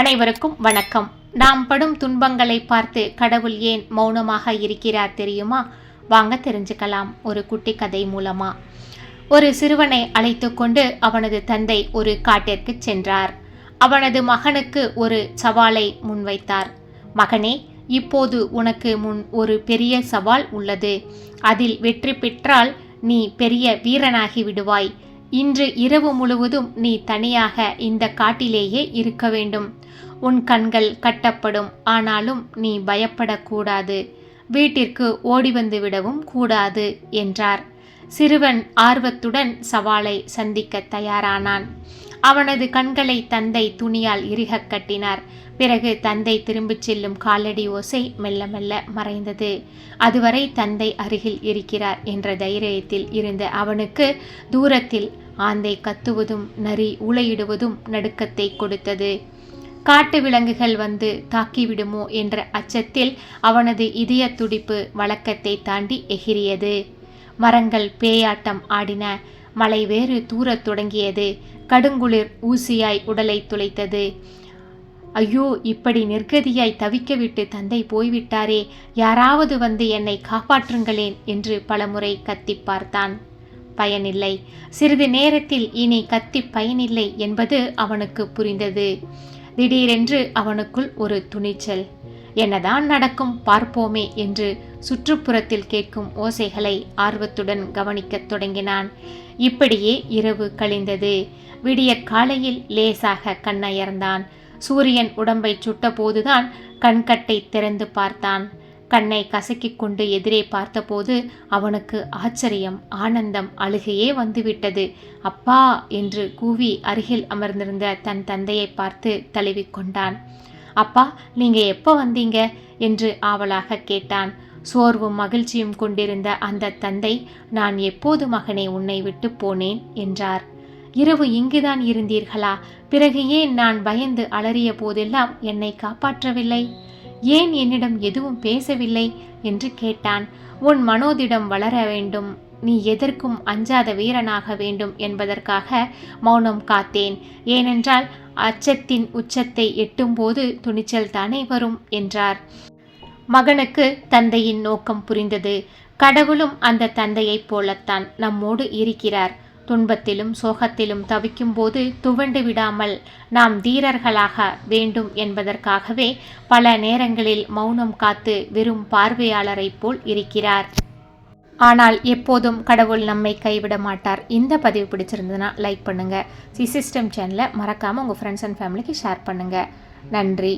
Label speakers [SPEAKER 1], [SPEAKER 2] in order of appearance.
[SPEAKER 1] அனைவருக்கும் வணக்கம். நாம் படும் துன்பங்களை பார்த்து கடவுள் ஏன் மௌனமாக இருக்கிறார் தெரியுமா? வாங்க தெரிஞ்சுக்கலாம். ஒரு குட்டி கதை மூலமா. ஒரு சிறுவனை அழைத்து கொண்டு அவனது தந்தை ஒரு காட்டிற்கு சென்றார். அவனது மகனுக்கு ஒரு சவாலை முன்வைத்தார். மகனே இப்போது உனக்கு முன் ஒரு பெரிய சவால் உள்ளது. அதில் வெற்றி பெற்றால் நீ பெரிய வீரனாகி விடுவாய். இன்று இரவு முழுவதும் நீ தனியாக இந்த காட்டிலேயே இருக்க வேண்டும். உன் கண்கள் கட்டப்படும் ஆனாலும் நீ பயப்படக்கூடாது. வீட்டிற்கு ஓடி வந்து விடவும் கூடாது என்றார். சிறுவன் ஆர்வத்துடன் சவாலை சந்திக்க தயாரானான். அவனது கண்களை தந்தை துணியால் இறுகக் கட்டினார். பிறகு தந்தை திரும்பிச் செல்லும் காலடி ஓசை மெல்ல மெல்ல மறைந்தது. அதுவரை தந்தை அருகில் இருக்கிறார் என்ற தைரியத்தில் இருந்த அவனுக்கு தூரத்தில் ஆந்தை கத்துவதும் நரி உளையிடுவதும் நடுக்கத்தை கொடுத்தது. காட்டு விலங்குகள் வந்து தாக்கிவிடுமோ என்ற அச்சத்தில் அவனது இதய துடிப்பு வழக்கத்தை தாண்டி எகிரியது மரங்கள் பேயாட்டம் ஆடின. மலை வேறு தூரத் தொடங்கியது. கடுங்குளிர் ஊசியாய் உடலை துளைத்தது. ஐயோ இப்படி நிர்கதியாய் தவிக்க விட்டு தந்தை போய்விட்டாரே. யாராவது வந்து என்னை காப்பாற்றுங்களேன் என்று பலமுறை கத்தி பார்த்தான். பயனில்லை. சிறிது நேரத்தில் இனி கத்தி பயனில்லை என்பது அவனுக்கு புரிந்தது. திடீரென்று அவனுக்குள் ஒரு துணிச்சல். என்னதான் நடக்கும் பார்ப்போமே என்று சுற்றுப்புறத்தில் கேட்கும் ஓசைகளை ஆர்வத்துடன் கவனிக்கத் தொடங்கினான். இப்படியே இரவு கழிந்தது. விடியற் காலையில் லேசாக கண்ணயர்ந்தான். சூரியன் உடம்பை சுட்டபோதுதான் கண்கட்டை திறந்து பார்த்தான். கண்ணை கசக்கிக் கொண்டு எதிரே பார்த்தபோது அவனுக்கு ஆச்சரியம் ஆனந்தம் அழுகையே வந்துவிட்டது. அப்பா என்று கூவி அருகில் அமர்ந்திருந்த தன் தந்தையை பார்த்து தழுவிக்கொண்டான் அப்பா நீங்க எப்போ வந்தீங்க? என்று ஆவலாக கேட்டான். சோர்வும் மகிழ்ச்சியும் கொண்டிருந்த அந்த தந்தை நான் எப்போது மகனே உன்னை விட்டு போனேன்? என்றார். இரவு இங்குதான் இருந்தீர்களா? பிறகு ஏன் நான் பயந்து அலறிய போதெல்லாம் என்னை காப்பாற்றவில்லை? ஏன் என்னிடம் எதுவும் பேசவில்லை? என்று கேட்டான். உன் மனோதிடம் வளர வேண்டும். நீ எதற்கும் அஞ்சாத வீரனாக வேண்டும் என்பதற்காக மௌனம் காத்தேன். ஏனென்றால் அச்சத்தின் உச்சத்தை எட்டும்போது துணிச்சல் தானே வரும் என்றார். மகனுக்கு தந்தையின் நோக்கம் புரிந்தது. கடவுளும் அந்த தந்தையைப் போலத்தான் நம்மோடு இருக்கிறார். துன்பத்திலும் சோகத்திலும் தவிக்கும்போது துவண்டு விடாமல் நாம் தீரர்களாக வேண்டும் என்பதற்காகவே பல நேரங்களில் மௌனம் காத்து வெறும் பார்வையாளரைப் போல் இருக்கிறார். ஆனால் எப்போதும் கடவுள் நம்மை கைவிட மாட்டார். இந்த பதிவு பிடிச்சிருந்ததுன்னா லைக் பண்ணுங்கள் சி சிஸ்டம் சேனலை மறக்காமல் உங்கள் ஃப்ரெண்ட்ஸ் அண்ட் ஃபேமிலிக்கு ஷேர் பண்ணுங்கள் நன்றி.